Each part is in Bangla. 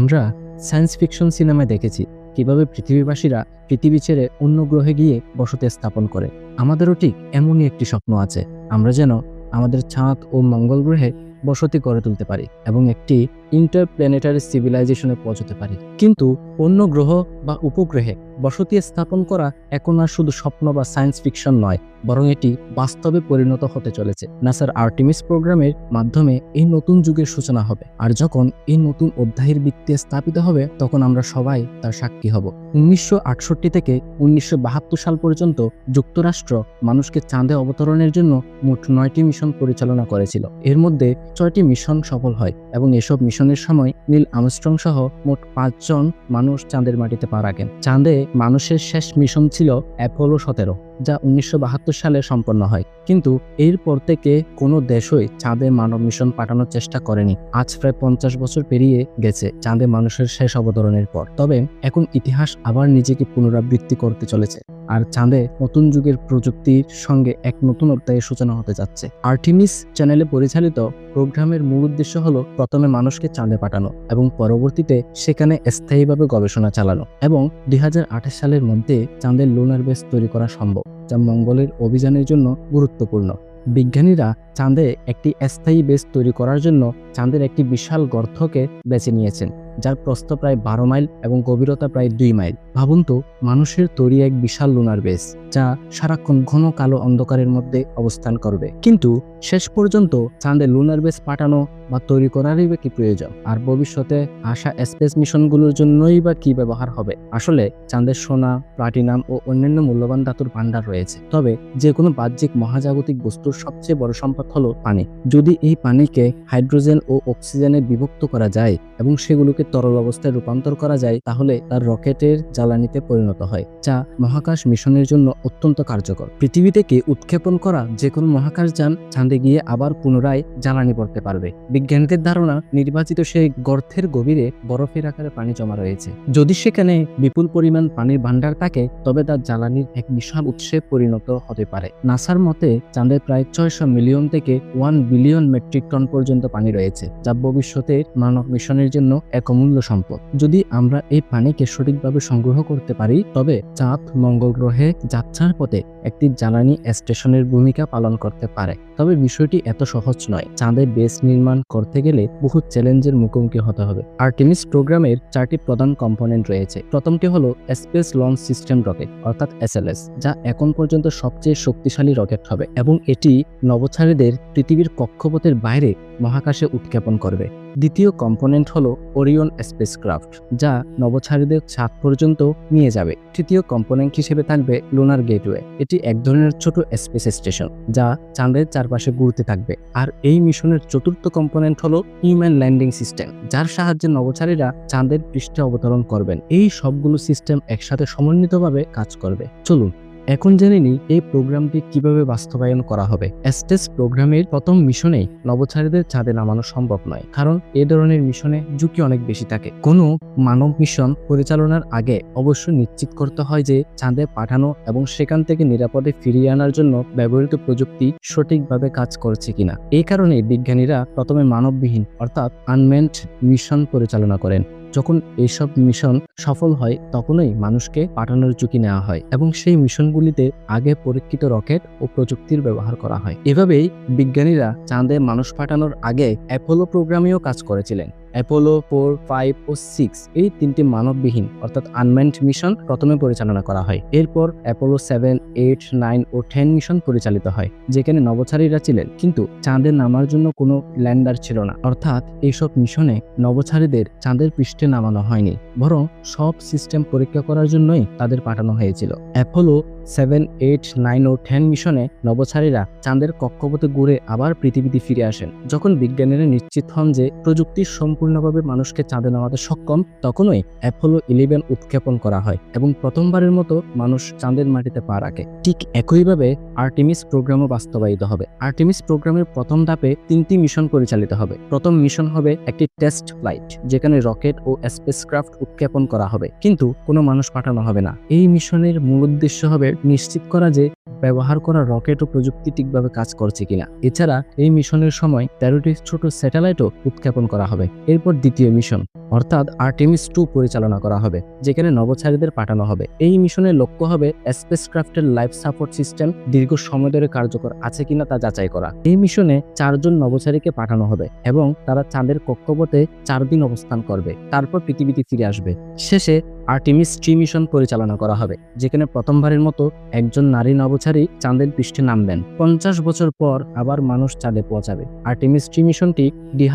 আমরা সায়েন্স ফিকশন সিনেমায় দেখেছি, কীভাবে পৃথিবীবাসীরা পৃথিবী ছেড়ে অন্য গ্রহে গিয়ে বসতি স্থাপন করে। আমাদেরও ঠিক এমনই একটি স্বপ্ন আছে। আমরা যেন আমাদের চাঁদ ও মঙ্গল গ্রহে বসতি করে তুলতে পারি এবং একটি ইন্টারপ্ল্যানেটারি সিভিলাইজেশনে পৌঁছতে পারি। কিন্তু অন্য গ্রহ বা উপগ্রহে বসতি স্থাপন করা এখন আর শুধু স্বপ্ন বা সায়েন্স ফিকশন নয়, বরং এটি বাস্তবে পরিণত হতে চলেছে। নাসার আর্টিমিস প্রোগ্রামের মাধ্যমে এই নতুন যুগের সূচনা হবে। আর যখন এই নতুন অধ্যায়ের ভিত্তি স্থাপিত হবে, তখন আমরা সবাই তার সাক্ষী হব। উনিশশো আটষট্টি থেকে উনিশশো বাহাত্তর সাল পর্যন্ত যুক্তরাষ্ট্র মানুষকে চাঁদে অবতরণের জন্য মোট নয়টি মিশন পরিচালনা করেছিল। এর মধ্যে ছয়টি মিশন সফল হয় এবং এসব মিশনের সময় নীল আমস্ট্রং সহ মোট পাঁচজন মানুষ চাঁদের মাটিতে পা রাখেন। চাঁদে মানুষের শেষ মিশন ছিল অ্যাপোলো সতেরো। যা উনিশশো বাহাত্তর সালে সম্পন্ন হয়। কিন্তু এরপর থেকে কোনো দেশই চাঁদে মানব মিশন পাঠানোর চেষ্টা করেনি। আজ প্রায় পঞ্চাশ বছর পেরিয়ে গেছে চাঁদে মানুষের শেষ অবতরণের পর। তবে এখন ইতিহাস আবার নিজেকে পুনরাবৃত্তি করতে চলেছে। আর চাঁদে নতুন যুগের প্রযুক্তির সঙ্গে এক নতুন অধ্যায়ের সূচনা হতে যাচ্ছে। আর্টিমিস চ্যানেলে পরিচালিত প্রোগ্রামের মূল উদ্দেশ্য হলো প্রথমে মানুষকে চাঁদে পাঠানো এবং পরবর্তীতে সেখানে স্থায়ীভাবে গবেষণা চালানো। এবং দুই হাজার আঠাশ সালের মধ্যে চাঁদের লোনার বেস তৈরি করা সম্ভব। যা মঙ্গলের অভিযানের জন্য গুরুত্বপূর্ণ। বিজ্ঞানীরা চাঁদে একটি স্থায়ী বেস তৈরি করার জন্য চাঁদের একটি বিশাল গর্তকে বেছে নিয়েছেন, যার প্রস্থ প্রায় বারো মাইল এবং গভীরতা প্রায় দুই মাইল। ভাবুন তো, মানুষের তৈরি এক বিশাল লুনার বেস যা সারাক্ষণ ঘন কালো অন্ধকারের মধ্যে অবস্থান করবে। কিন্তু শেষ পর্যন্ত চাঁদে লুনার বেস পাঠানো বা তৈরি করারই বা কি প্রয়োজন? আর ভবিষ্যতে আসা স্পেস মিশনগুলোর জন্যই বা কি ব্যবহার হবে? আসলে চাঁদের সোনা, প্লাটিনাম ও অন্যান্য মূল্যবান ধাতুর ভান্ডার রয়েছে। তবে যে কোনো বাহ্যিক মহাজাগতিক বস্তুর সবচেয়ে বড় সম্পদ হলো পানি। যদি এই পানিকে হাইড্রোজেন ও অক্সিজেনে বিভক্ত করা যায় এবং সেগুলোকে তরল অবস্থায় রূপান্তর করা যায়, তাহলে তার রকেটের জ্বালানিতে পরিণত হয়, যা মহাকাশ মিশনের জন্য অত্যন্ত কার্যকর। পৃথিবী থেকে উৎক্ষেপণ করা যে কোনো মহাকাশ যান চাঁদে গিয়ে আবার পুনরায় জ্বালানি পড়তে পারবে? বিজ্ঞানীদের ধারণা, নির্বাচিত সেই গর্তের গভীরে বরফের আকারে পানি জমা রয়েছে। যদি সেখানে বিপুল পরিমাণ পানির ভাণ্ডার থাকে, তবে তার জ্বালানির এক বিশাল উৎসে পরিণত হতে পারে। নাসার মতে, চাঁদে প্রায় ছয়শো মিলিয়ন থেকে ওয়ান বিলিয়ন মেট্রিক টন পর্যন্ত পানি রয়েছে, যা ভবিষ্যতে মানব মিশনের জন্য এক অমূল্য সম্পদ। যদি আমরা এই পানিকে সঠিকভাবে সংগ্রহ করতে পারি, তবে চাঁদ মঙ্গল গ্রহে যাত্রার পথে একটি জ্বালানি স্টেশনের ভূমিকা পালন করতে পারে। তবে বিষয়টি এত সহজ নয়। চাঁদে বেস নির্মাণ করতে গেলে বহু চ্যালেঞ্জের মুখোমুখি হতে হবে। আর্টিমিস প্রোগ্রামের চারটি প্রধান কম্পোনেন্ট রয়েছে। প্রথমটি হলো স্পেস লঞ্চ সিস্টেম রকেট অর্থাৎ এস যা এখন পর্যন্ত সবচেয়ে শক্তিশালী রকেট হবে এবং এটি নবছারীদের পৃথিবীর কক্ষপথের বাইরে মহাকাশে উৎক্ষেপণ করবে। দ্বিতীয় কম্পোনেন্ট হলো ওরিয়ন স্পেসক্রাফট যা নবছারীদের ছাদ পর্যন্ত নিয়ে যাবে। তৃতীয় কম্পোনেন্ট হিসেবে থাকবে লোনার গেটওয়ে এটি এক ধরনের ছোট স্পেস স্টেশন যা চাঁদের চারপাশে ঘুরতে থাকবে। আর এই মিশনের চতুর্থ কম্পোনেন্ট হলো হিউম্যান ল্যান্ডিং সিস্টেম যার সাহায্যে নবচারীরা চাঁদের পৃষ্ঠে অবতরণ করবেন। এই সবগুলো সিস্টেম একসাথে সমন্বিতভাবে কাজ করবে। চলুন এখন জেনে নিই এই প্রোগ্রামটি কীভাবে বাস্তবায়ন করা হবে। এসটেস প্রোগ্রামের প্রথম মিশনে নবচারীদের চাঁদে নামানো সম্ভব নয়, কারণ এ ধরনের মিশনে ঝুঁকি অনেক বেশি থাকে। কোনো মানব মিশন পরিচালনার আগে অবশ্য নিশ্চিত করতে হয় যে চাঁদে পাঠানো এবং সেখান থেকে নিরাপদে ফিরিয়ে আনার জন্য ব্যবহৃত প্রযুক্তি সঠিকভাবে কাজ করছে কিনা। এই কারণে বিজ্ঞানীরা প্রথমে মানববিহীন অর্থাৎ আনমেন্ট মিশন পরিচালনা করেন। যখন এইসব মিশন সফল হয়, তখনই মানুষকে পাঠানোর ঝুঁকি নেওয়া হয় এবং সেই মিশনগুলিতে আগে পরীক্ষিত রকেট ও প্রযুক্তির ব্যবহার করা হয়। এভাবেই বিজ্ঞানীরা চাঁদে মানুষ পাঠানোর আগে অ্যাপোলো প্রোগ্রামেও কাজ করেছিলেন। অ্যাপোলো ফোর ফাইভ ও সিক্স এই তিনটি মানববিহীন অর্থাৎ আনম্যান্ড মিশন প্রথমে পরিচালনা করা হয়। এরপর অ্যাপোলো সেভেন এইট নাইন ও টেন মিশন পরিচালিত হয়, যেখানে নবচারীরা ছিলেন, কিন্তু চাঁদে নামার জন্য কোনো ল্যান্ডার ছিল না। অর্থাৎ এইসব মিশনে নবচারীদের চাঁদের পৃষ্ঠে নামানো হয়নি, বরং সব সিস্টেম পরীক্ষা করার জন্যই তাদের পাঠানো হয়েছিল। অ্যাপোলো সেভেন এইট নাইন ও টেন মিশনে নবচারীরা চাঁদের কক্ষপথে ঘুরে আবার পৃথিবীতে ফিরে আসেন। যখন বিজ্ঞানীরা নিশ্চিত হন যে প্রযুক্তি সম্পূর্ণভাবে মানুষকে চাঁদে নামাতে সক্ষম, তখনই অ্যাপোলো ইলেভেন উৎক্ষেপণ করা হয় এবং প্রথমবারের মতো মানুষ চাঁদের মাটিতে পা রাখে। ঠিক একইভাবে আর্টিমিস প্রোগ্রামও বাস্তবায়িত হবে। আর্টিমিস প্রোগ্রামের প্রথম ধাপে তিনটি মিশন পরিচালিত হবে। প্রথম মিশন হবে একটি টেস্ট ফ্লাইট, যেখানে রকেট ও স্পেসক্রাফট উৎক্ষেপণ করা হবে। কিন্তু কোনো মানুষ পাঠানো হবে না। এই মিশনের মূল উদ্দেশ্য হবে নিশ্চিত করা যে ব্যবহার করা রকেট ও প্রযুক্তি ঠিকভাবে কাজ করছে কিনা। এছাড়া এই মিশনের সময় তেরোটি ছোট স্যাটেলাইটও উৎক্ষেপণ করা হবে। এরপর দ্বিতীয় মিশন, অর্থাৎ আর্টেমিস টু পরিচালনা করা হবে, যেখানে নভোচারীদের পাঠানো হবে। এই মিশনের লক্ষ্য হবে স্পেসক্রাফটের লাইফ সাপোর্ট সিস্টেম দীর্ঘ সময় ধরে কার্যকর আছে কিনা তা যাচাই করা। এই মিশনে চারজন নভোচারীকে পাঠানো হবে এবং তারা চাঁদের কক্ষপথে চার দিন অবস্থান করবে, তারপর পৃথিবীতে ফিরে আসবে। শেষে আর্টেমিস ট্রি মিশন পরিচালনা করা হবে, যেখানে প্রথমবারের মতো একজন নারী নবচারী চাঁদের পৃষ্ঠে নামবেন। পঞ্চাশ বছর পর আবার মানুষ চাঁদে পৌঁছাবে। আর্টিমিস ট্রি মিশনটি দুই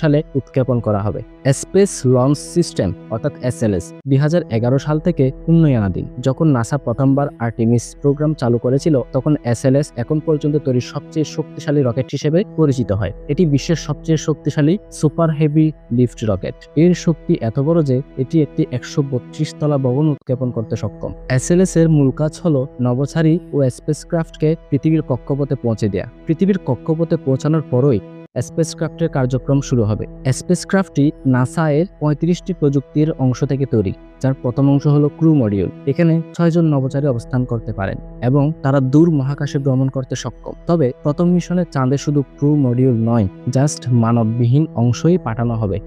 সালে উৎক্ষেপণ করা হবে। স্পেস লঞ্চ সিস্টেম, অর্থাৎ এসএলএস দুই হাজার এগারো সাল থেকে উন্নয়নাধীন। যখন নাসা প্রথমবার আর্টিমিস প্রোগ্রাম চালু করেছিল, তখন এসএলএস এখন পর্যন্ত তৈরি সবচেয়ে শক্তিশালী রকেট হিসেবে পরিচিত হয়। এটি বিশ্বের সবচেয়ে শক্তিশালী সুপার হেভি লিফট রকেট। এর শক্তি এত বড় যে, এটি একটি একশো বত্রিশ তলা ভবন উৎক্ষেপণ করতে সক্ষম। এসএলএস এর মূল কাজ হল নভোচারী ও স্পেস স্পেসক্রাফটকে পৃথিবীর কক্ষপথে পৌঁছে দেয়া। পৃথিবীর কক্ষপথে পৌঁছানোর পরই স্পেসক্রাফটের কার্যক্রম শুরু হবে। স্পেসক্রাফটটি নাসা এর পঁয়ত্রিশটি প্রযুক্তির অংশ থেকে তৈরি, যার প্রথম অংশ হলো ক্রু মডিউল। এখানে ছয়জন নবচারী অবস্থান করতে পারেন এবং তারা দূর মহাকাশে ভ্রমণ করতে সক্ষম। তবে প্রথম মিশনে চাঁদে শুধু ক্রু মডিউল নয়, জাস্ট মানববিহীন অংশই পাঠানো হবে।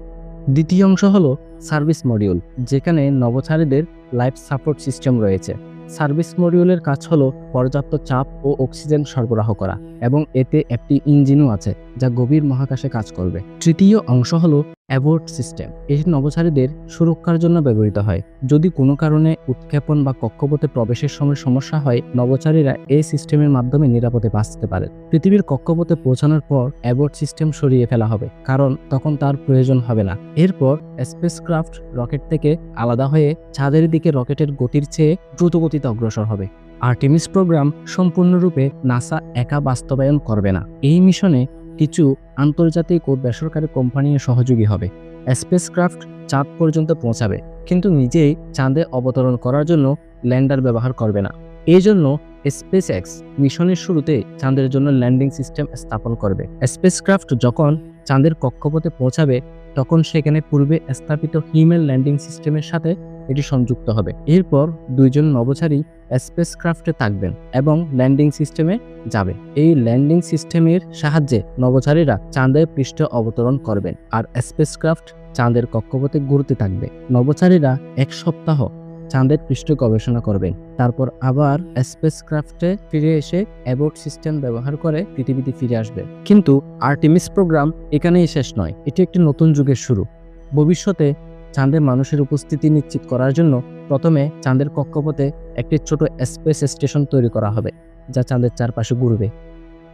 দ্বিতীয় অংশ হলো সার্ভিস মডিউল, যেখানে নভোচারীদের লাইফ সাপোর্ট সিস্টেম রয়েছে। সার্ভিস মডিউলের কাজ হলো পর্যাপ্ত চাপ ও অক্সিজেন সরবরাহ করা, এবং এতে একটি ইঞ্জিনও আছে, যা গভীর মহাকাশে কাজ করবে। তৃতীয় অংশ হলো অ্যাবোর্ট সিস্টেম। এটি নভোচারীদের সুরক্ষার জন্য ব্যবহৃত হয়। যদি কোনো কারণে উৎক্ষেপণ বা কক্ষপথে প্রবেশের সময় সমস্যা হয় নবচারীরা এই সিস্টেমের মাধ্যমে নিরাপদে বাঁচতে পারে। পৃথিবীর কক্ষপথে পৌঁছানোর পর অ্যাবোর্ট সিস্টেম সরিয়ে ফেলা হবে, কারণ তখন তার প্রয়োজন হবে না। এরপর স্পেসক্রাফট রকেট থেকে আলাদা হয়ে ছাদের দিকে রকেটের গতির চেয়ে দ্রুত গতিতে অগ্রসর হবে। আর্টিমিস প্রোগ্রাম সম্পূর্ণরূপে নাসা একা বাস্তবায়ন করবে না। এই মিশনে কিছু আন্তর্জাতিক ও বেসরকারি কোম্পানিও সহযোগী হবে। স্পেসক্রাফট চাঁদ পর্যন্ত পৌঁছাবে, কিন্তু নিজেই চাঁদে অবতরণ করার জন্য ল্যান্ডার ব্যবহার করবে না। এই জন্য স্পেস এক্স মিশনের শুরুতে চাঁদের জন্য ল্যান্ডিং সিস্টেম স্থাপন করবে। স্পেসক্রাফট যখন চাঁদের কক্ষপথে পৌঁছাবে, তখন সেখানে পূর্বে স্থাপিত হিউম্যান ল্যান্ডিং সিস্টেমের সাথে এটি সংযুক্ত হবে। এরপর দুইজন নভোচারী স্পেসক্রাফটে থাকবেন এবং ল্যান্ডিং সিস্টেমে যাবে এই ল্যান্ডিং সিস্টেমের সাহায্যে নভোচারীরা চাঁদের পৃষ্ঠে অবতরণ করবেন আর স্পেস স্পেসক্রাফট চাঁদের কক্ষপথে ঘুরতে থাকবে। নবচারীরা এক সপ্তাহ চাঁদের পৃষ্ঠ গবেষণা করবেন। তারপর আবার স্পেসক্রাফটে ফিরে এসে অ্যাবোর্ট সিস্টেম ব্যবহার করে পৃথিবীতে ফিরে আসবে কিন্তু আর্টিমিস প্রোগ্রাম এখানেই শেষ নয়। এটি একটি নতুন যুগের শুরু। ভবিষ্যতে চাঁদে মানুষের উপস্থিতি নিশ্চিত করার জন্য প্রথমে চাঁদের কক্ষপথে একটি ছোট স্পেস স্টেশন তৈরি করা হবে, যা চাঁদের চারপাশে ঘুরবে।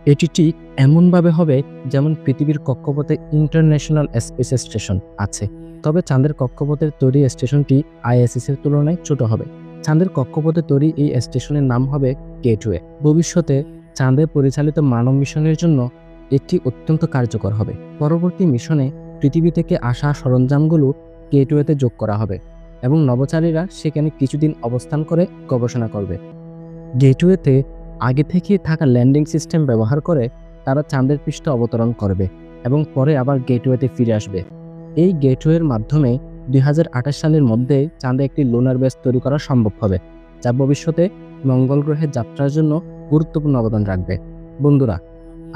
এটি ঠিক এমনভাবে হবে যেমন পৃথিবীর কক্ষপথে ইন্টারন্যাশনাল স্পেস স্টেশন আছে। তবে চাঁদের কক্ষপথের তৈরি স্টেশনটি আইএসএস এর তুলনায় ছোট হবে। চাঁদের কক্ষপথে তৈরি এই স্টেশনের নাম হবে গেটওয়ে। ভবিষ্যতে চাঁদে পরিচালিত মানব মিশনের জন্য এটি অত্যন্ত কার্যকর হবে। পরবর্তী মিশনে পৃথিবী থেকে আসা সরঞ্জামগুলো গেটওয়েতে যোগ করা হবে এবং নভোচারীরা সেখানে কিছুদিন অবস্থান করে গবেষণা করবে। গেটওয়েতে আগে থেকে থাকা ল্যান্ডিং সিস্টেম ব্যবহার করে তারা চাঁদের পৃষ্ঠে অবতরণ করবে এবং পরে আবার গেটওয়েতে ফিরে আসবে। এই গেটওয়ের মাধ্যমে দুই হাজার আঠাশ সালের মধ্যে চাঁদে একটি লোনার বেস তৈরি করা সম্ভব হবে, যা ভবিষ্যতে মঙ্গল গ্রহে যাত্রার জন্য গুরুত্বপূর্ণ অবদান রাখবে। বন্ধুরা,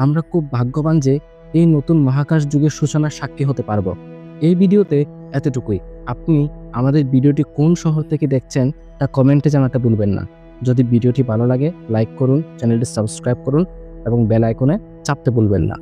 আমরা খুব ভাগ্যবান যে এই নতুন মহাকাশ যুগের সূচনার সাক্ষী হতে পারব। এই ভিডিওতে এতটুকুই। আপনি আমাদের ভিডিওটি কোন শহর থেকে দেখছেন তা কমেন্টে জানাতে ভুলবেন না। যদি ভিডিওটি ভালো লাগে, লাইক করুন, চ্যানেলটি সাবস্ক্রাইব করুন এবং বেল আইকনে চাপতে ভুলবেন না।